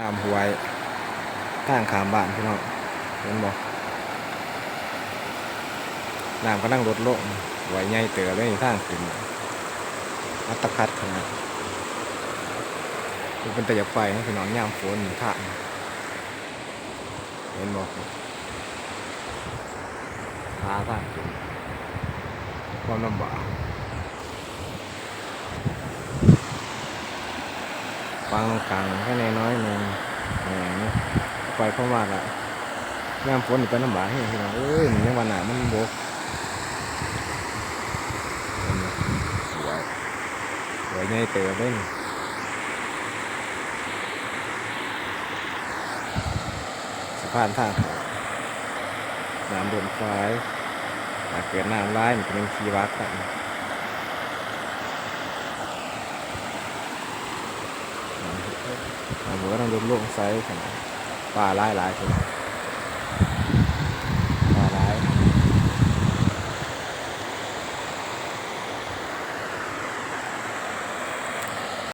น้ำห้วยทางขามบ้านพี่น้องเห็นบ่น้ำก็นั่งลดลงไหวใหญ่เต๋อเลยทางขึ้นอัตคัดขนาดเป็นแต่อยากไปนะพี่น้องย่ามฝนทาเห็นบ่หาทางขึ้นความลำบากฟังตรงกลางแค่นน้อยหนึ่ง ปล่อยเข้ามาละยามฝนนี่เป็นลำบาให้พี่น้องเอ้ยมันยังวันหนามันบกสวยสวยใหญ่เต๋อเลยนี่สะพานทางเขาน้ำโดนควายถ้าเกิดน้ำร้ายมันเป็นขีวักกันน้ำหัวต้องโดลงไซส์ขนาด ป่าหลายหลายคน